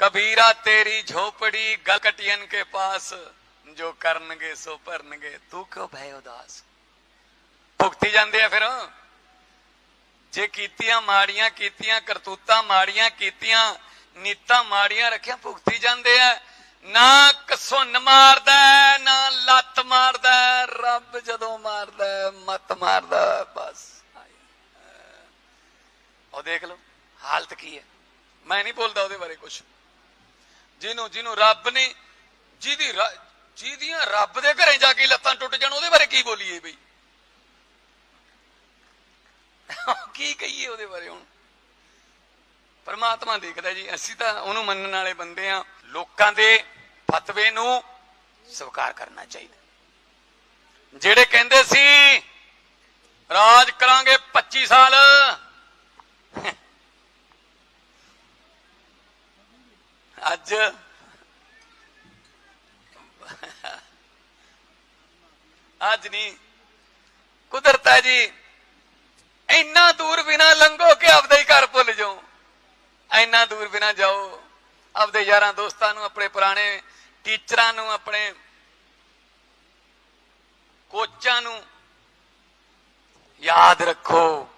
ਕਬੀਰਾ ਤੇਰੀ ਝੋਪੜੀ ਗਲਕਟੀਆਂ ਕੇ ਪਾਸ ਜੋ ਕਰਨਗੇ ਸੋ ਭਰਨਗੇ। ਤੂੰ ਕਿਉਂ ਭੈ ਉਦਾਸ? ਭੁਗਤੀ ਜਾਂਦੇ ਆ ਫਿਰ। ਜੇ ਕੀਤੀਆਂ ਮਾੜੀਆਂ ਕੀਤੀਆਂ ਕਰਤੂਤਾਂ ਮਾੜੀਆਂ ਕੀਤੀਆਂ ਨੀਤਾਂ ਮਾੜੀਆਂ ਰੱਖਿਆ ਭੁਗਤੀ ਜਾਂਦੇ ਆ। ਨਾ ਕਸੁੰਨ ਮਾਰਦਾ ਨਾ ਲੱਤ ਮਾਰਦਾ ਰੱਬ ਜਦੋਂ ਮਾਰਦਾ ਹੈ, ਮੱਤ ਮਾਰਦਾ ਬਸ। ਉਹ ਦੇਖ ਲਓ ਹਾਲਤ ਕੀ ਹੈ? ਮੈਂ ਨਹੀਂ ਬੋਲਦਾ ਉਹਦੇ ਬਾਰੇ ਕੁਝ ਜਿਹਨੂੰ ਜਿਹਨੂੰ ਰੱਬ ਨੇ ਜਿਹਦੀ ਜਿਹਦੀਆਂ ਰੱਬ ਦੇ ਘਰੇ ਜਾ ਕੇ ਲੱਤਾਂ ਟੁੱਟ ਜਾਣ, ਉਹਦੇ ਬਾਰੇ ਕੀ ਬੋਲੀਏ ਬਈ? ਕੀ ਕਹੀਏ ਉਹਦੇ ਬਾਰੇ ਹੁਣ? ਪਰਮਾਤਮਾ ਦੇਖਦਾ ਜੀ, ਅਸੀਂ ਤਾਂ ਉਹਨੂੰ ਮੰਨਣ ਵਾਲੇ ਬੰਦੇ ਆ ਲੋਕਾਂ ਦੇ ਫਤਵੇ ਨੂੰ ਸਵੀਕਾਰ ਕਰਨਾ ਚਾਹੀਦਾ। ਜਿਹੜੇ ਕਹਿੰਦੇ ਸੀ, ਰਾਜ ਕਰਾਂਗੇ 25 ਸਾਲ ਅੱਜ ਅੱਜ ਨਹੀਂ ਕੁਦਰਤ ਹੈ ਜੀ, ਇੰਨਾ ਦੂਰ ਬਿਨਾ ਲੰਘੋ ਕਿ ਆਪਦਾ ਹੀ ਘਰ ਭੁੱਲ ਜਾਓ। ਇੰਨਾ ਦੂਰ ਬਿਨਾ ਜਾਓ, ਆਪਦੇ ਯਾਰਾਂ ਦੋਸਤਾਂ ਨੂੰ, ਆਪਣੇ ਪੁਰਾਣੇ ਟੀਚਰਾਂ ਨੂੰ, ਆਪਣੇ ਕੋਚਾਂ ਨੂੰ ਯਾਦ ਰੱਖੋ।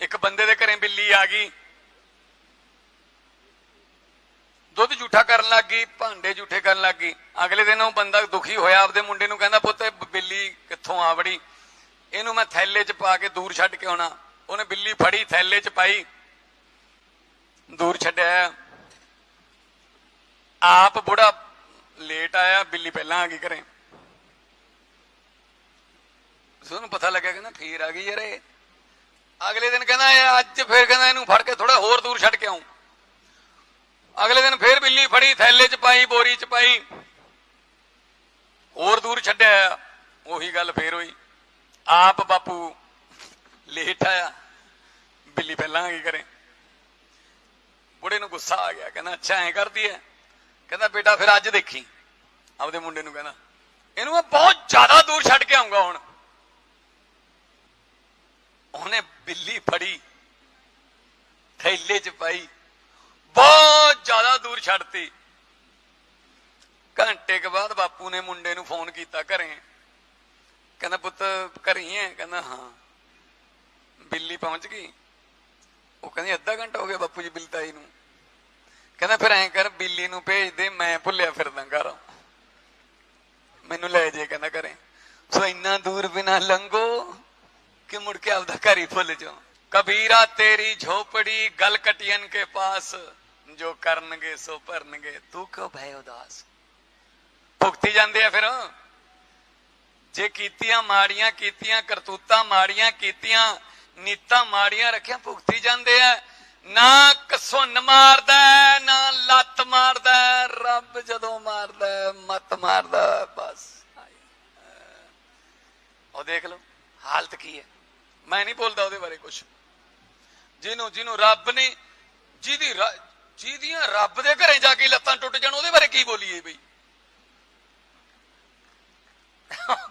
ਇੱਕ ਬੰਦੇ ਦੇ ਘਰੇ ਬਿੱਲੀ ਆ ਗਈ ਦੁੱਧ ਝੂਠਾ ਕਰਨ ਲੱਗ ਗਈ, ਭਾਂਡੇ ਝੂਠੇ ਕਰਨ ਲੱਗ ਗਈ। ਅਗਲੇ ਦਿਨ ਉਹ ਬੰਦਾ ਦੁਖੀ ਹੋਇਆ, ਆਪਦੇ ਮੁੰਡੇ ਨੂੰ ਕਹਿੰਦਾ, ਪੁੱਤ, ਇਹ ਬਿੱਲੀ ਕਿੱਥੋਂ ਆ ਵੜੀ? ਇਹਨੂੰ ਮੈਂ ਥੈਲੇ 'ਚ ਪਾ ਕੇ ਦੂਰ ਛੱਡ ਕੇ ਆਉਣਾ। ਉਹਨੇ ਬਿੱਲੀ ਫੜੀ, ਥੈਲੇ 'ਚ ਪਾਈ। ਦੂਰ ਛੱਡਿਆ। ਆਪ ਬੁੜਾ ਲੇਟ ਆਇਆ, ਬਿੱਲੀ ਪਹਿਲਾਂ ਆ ਗਈ ਘਰੇ। ਉਹਨੂੰ ਪਤਾ ਲੱਗਿਆ, ਕਹਿੰਦਾ, ਫੇਰ ਆ ਗਈ ਯਾਰ ਇਹ। ਅਗਲੇ ਦਿਨ ਕਹਿੰਦਾ ਅੱਜ ਫੇਰ ਕਹਿੰਦਾ ਇਹਨੂੰ ਫੜ ਕੇ ਥੋੜਾ ਹੋਰ ਦੂਰ ਛੱਡ ਕੇ ਆਉਂ ਅਗਲੇ ਦਿਨ ਫੇਰ ਬਿੱਲੀ ਫੜੀ, ਥੈਲੇ 'ਚ ਪਾਈ, ਬੋਰੀ 'ਚ ਪਾਈ। ਹੋਰ ਦੂਰ ਛੱਡਿਆ ਉਹੀ ਗੱਲ ਫੇਰ ਹੋਈ। ਆਪ ਬਾਪੂ ਲੇਟ ਆਇਆ। ਬਿੱਲੀ ਪਹਿਲਾਂ ਆ ਕਰੇ ਬੁੜੇ ਨੂੰ ਗੁੱਸਾ ਆ ਗਿਆ, ਕਹਿੰਦਾ, ਅੱਛਾ, ਐ ਕਰਦੀ ਐ? ਕਹਿੰਦਾ, ਬੇਟਾ, ਫਿਰ ਅੱਜ ਦੇਖੀ। ਆਪਦੇ ਮੁੰਡੇ ਨੂੰ ਕਹਿੰਦਾ, ਇਹਨੂੰ ਮੈਂ ਬਹੁਤ ਜ਼ਿਆਦਾ ਦੂਰ ਛੱਡ ਕੇ ਆਉਂਗਾ ਹੁਣ। ਉਹਨੇ ਬਿੱਲੀ ਫੜੀ, ਥੈਲੇ 'ਚ ਪਾਈ। ਦੂਰ ਛੱਡਤੀ। ਘੰਟੇ ਕੇ ਬਾਅਦ ਬਾਪੂ ਨੇ ਮੁੰਡੇ ਨੂੰ ਫੋਨ ਕੀਤਾ ਘਰੇ। ਕਹਿੰਦਾ, ਪੁੱਤ, ਘਰੇ ਹੈ ਕਹਿੰਦਾ, ਹਾਂ। ਬਿੱਲੀ ਪਹੁੰਚ ਗਈ। ਉਹ ਕਹਿੰਦੀ, ਅੱਧਾ ਘੰਟਾ ਹੋ ਗਿਆ ਬਾਪੂ ਜੀ ਬਿੱਲੀ ਨੂੰ। ਕਹਿੰਦਾ, ਫਿਰ ਐਂ ਕਰ, ਬਿੱਲੀ ਨੂੰ ਭੇਜ ਦੇ, ਮੈਂ ਭੁੱਲਿਆ ਫਿਰਦਾ ਘਰ। ਮੈਨੂੰ ਲੈ ਜੇ, ਕਹਿੰਦਾ ਘਰੇ। ਸੋ ਇੰਨਾ ਦੂਰ ਬਿਨਾ ਲੰਘੋ ਕਿ ਮੁੜ ਕੇ ਆਪਦਾ ਘਰ ਹੀ ਭੁੱਲ ਜਾਓ। ਕਬੀਰਾ ਤੇਰੀ ਝੋਪੜੀ ਗਲਕਟੀਆਂ ਕੇ ਪਾਸ। ਜੋ ਕਰਨਗੇ ਸੋ ਭਰਨਗੇ। ਤੂੰ ਕਿਉਂ ਭੈ ਉਦਾਸ? ਭੁਗਤੀ ਜਾਂਦੇ ਆ ਫਿਰ। ਜੇ ਕੀਤੀਆਂ ਮਾੜੀਆਂ ਕੀਤੀਆਂ ਕਰਤੂਤਾਂ ਮਾੜੀਆਂ ਕੀਤੀਆਂ ਨੀਤਾਂ ਮਾੜੀਆਂ ਰੱਖਿਆ ਭੁਗਤੀ ਜਾਂਦੇ ਆ ਨਾ ਕਸੁੰਨ ਮਾਰਦਾ ਨਾ ਲੱਤ ਮਾਰਦਾ ਰੱਬ ਜਦੋਂ ਮਾਰਦਾ ਹੈ, ਮੱਤ ਮਾਰਦਾ ਬਸ। ਉਹ ਦੇਖ ਲਓ ਹਾਲਤ ਕੀ ਹੈ? ਮੈਂ ਨਹੀਂ ਬੋਲਦਾ ਉਹਦੇ ਬਾਰੇ ਕੁਝ ਜਿਹਨੂੰ ਜਿਹਨੂੰ ਰੱਬ ਨੇ ਜਿਹਦੀ ਰੱਬ ਦੇ ਘਰੇ ਜਾ ਕੇ ਲੱਤਾਂ ਟੁੱਟ ਜਾਣ, ਉਹਦੇ ਬਾਰੇ ਕੀ ਬੋਲੀਏ ਬਈ?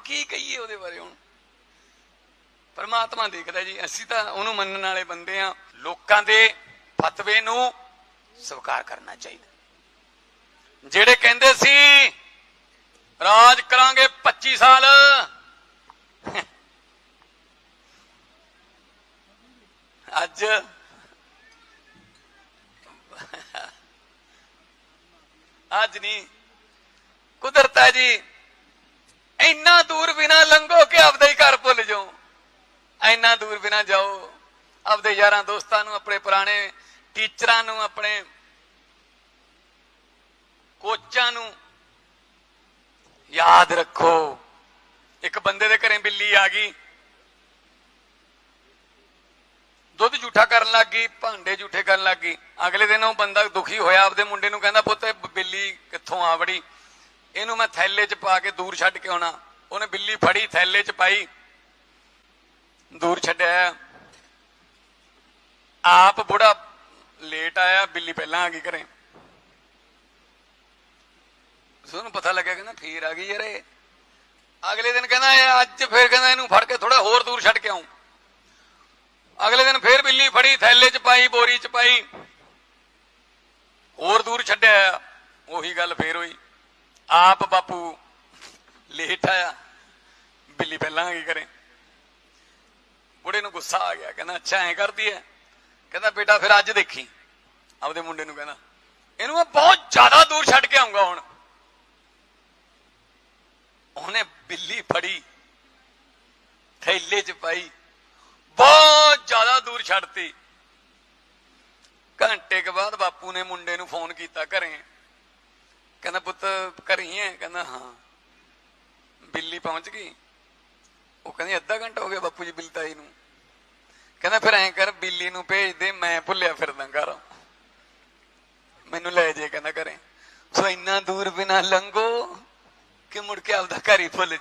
ਕੀ ਕਹੀਏ ਉਹਦੇ ਬਾਰੇ ਹੁਣ? ਪਰਮਾਤਮਾ ਦੇਖਦਾ ਜੀ, ਅਸੀਂ ਤਾਂ ਉਹਨੂੰ ਮੰਨਣ ਵਾਲੇ ਬੰਦੇ ਆ ਲੋਕਾਂ ਦੇ ਫਤਵੇ ਨੂੰ ਸਵੀਕਾਰ ਕਰਨਾ ਚਾਹੀਦਾ। ਜਿਹੜੇ ਕਹਿੰਦੇ ਸੀ, ਰਾਜ ਕਰਾਂਗੇ 25 ਸਾਲ। ਅੱਜ ਅੱਜ ਨਹੀਂ ਕੁਦਰਤ ਹੈ ਜੀ, ਇੰਨਾ ਦੂਰ ਬਿਨਾ ਲੰਘੋ ਕਿ ਆਪਦੇ ਹੀ ਘਰ ਭੁੱਲ ਜਾਓ। ਇੰਨਾ ਦੂਰ ਬਿਨਾ ਜਾਓ, ਆਪਦੇ ਯਾਰਾਂ ਦੋਸਤਾਂ ਨੂੰ, ਆਪਣੇ ਪੁਰਾਣੇ ਟੀਚਰਾਂ ਨੂੰ, ਆਪਣੇ ਕੋਚਾਂ ਨੂੰ ਯਾਦ ਰੱਖੋ। ਇੱਕ ਬੰਦੇ ਦੇ ਘਰੇ ਬਿੱਲੀ ਆ ਗਈ। ਦੁੱਧ ਝੂਠਾ ਕਰਨ ਲੱਗ ਗਈ, ਭਾਂਡੇ ਝੂਠੇ ਕਰਨ ਲੱਗ ਗਈ। ਅਗਲੇ ਦਿਨ ਉਹ ਬੰਦਾ ਦੁਖੀ ਹੋਇਆ, ਆਪਦੇ ਮੁੰਡੇ ਨੂੰ ਕਹਿੰਦਾ, ਪੁੱਤ, ਇਹ ਬਿੱਲੀ ਕਿੱਥੋਂ ਆ ਵੜੀ? ਇਹਨੂੰ ਮੈਂ ਥੈਲੇ 'ਚ ਪਾ ਕੇ ਦੂਰ ਛੱਡ ਕੇ ਆਉਣਾ। ਉਹਨੇ ਬਿੱਲੀ ਫੜੀ, ਥੈਲੇ 'ਚ ਪਾਈ, ਦੂਰ ਛੱਡਿਆ। ਆਪ ਬੁੜਾ ਲੇਟ ਆਇਆ, ਬਿੱਲੀ ਪਹਿਲਾਂ ਆ ਗਈ ਘਰੇ। ਉਹਨੂੰ ਪਤਾ ਲੱਗਿਆ, ਕਹਿੰਦਾ, ਫੇਰ ਆ ਗਈ ਯਾਰ ਅਗਲੇ ਦਿਨ ਕਹਿੰਦਾ ਅੱਜ ਫੇਰ ਕਹਿੰਦਾ ਇਹਨੂੰ ਫੜ ਕੇ ਥੋੜਾ ਹੋਰ ਦੂਰ ਛੱਡ ਕੇ ਆਉਂ ਅਗਲੇ ਦਿਨ ਫੇਰ ਬਿੱਲੀ ਫੜੀ, ਥੈਲੇ 'ਚ ਪਾਈ, ਬੋਰੀ 'ਚ ਪਾਈ। ਹੋਰ ਦੂਰ ਛੱਡਿਆ ਉਹੀ ਗੱਲ ਫੇਰ ਹੋਈ। ਆਪ ਬਾਪੂ ਲੇਟ ਆਇਆ। ਬਿੱਲੀ ਪਹਿਲਾਂ ਕੀ ਕਰੇ ਬੁੜੇ ਨੂੰ ਗੁੱਸਾ ਆ ਗਿਆ, ਕਹਿੰਦਾ, ਅੱਛਾ, ਐ ਕਰਦੀ ਐ। ਕਹਿੰਦਾ, ਬੇਟਾ, ਫਿਰ ਅੱਜ ਦੇਖੀ। ਆਪਦੇ ਮੁੰਡੇ ਨੂੰ ਕਹਿੰਦਾ, ਇਹਨੂੰ ਮੈਂ ਬਹੁਤ ਜ਼ਿਆਦਾ ਦੂਰ ਛੱਡ ਕੇ ਆਉਂਗਾ ਹੁਣ। ਉਹਨੇ ਬਿੱਲੀ ਫੜੀ, ਥੈਲੇ 'ਚ ਪਾਈ। ਦੂਰ ਛੱਡਤੀ। ਘੰਟੇ ਕੇ ਬਾਅਦ ਬਾਪੂ ਨੇ ਮੁੰਡੇ ਨੂੰ ਫੋਨ ਕੀਤਾ ਘਰੇ। ਕਹਿੰਦਾ, ਪੁੱਤ, ਘਰੇ ਹੀ ਹੈ? ਕਹਿੰਦਾ, ਹਾਂ। ਬਿੱਲੀ ਪਹੁੰਚ ਗਈ। ਉਹ ਕਹਿੰਦੀ, ਅੱਧਾ ਘੰਟਾ ਹੋ ਗਿਆ ਬਾਪੂ ਜੀ ਬਿੱਲੀ ਤਾਈ ਨੂੰ। ਕਹਿੰਦਾ, ਫਿਰ ਐਂ ਕਰ, ਬਿੱਲੀ ਨੂੰ ਭੇਜ ਦੇ, ਮੈਂ ਭੁੱਲਿਆ ਫਿਰਦਾ ਘਰ। ਮੈਨੂੰ ਲੈ ਜੇ, ਕਹਿੰਦਾ ਘਰੇ। ਸੋ ਇੰਨਾ ਦੂਰ ਬਿਨਾ ਲੰਘੋ ਕਿ ਮੁੜ ਕੇ ਆਪਦਾ ਘਰ ਹੀ ਭੁੱਲ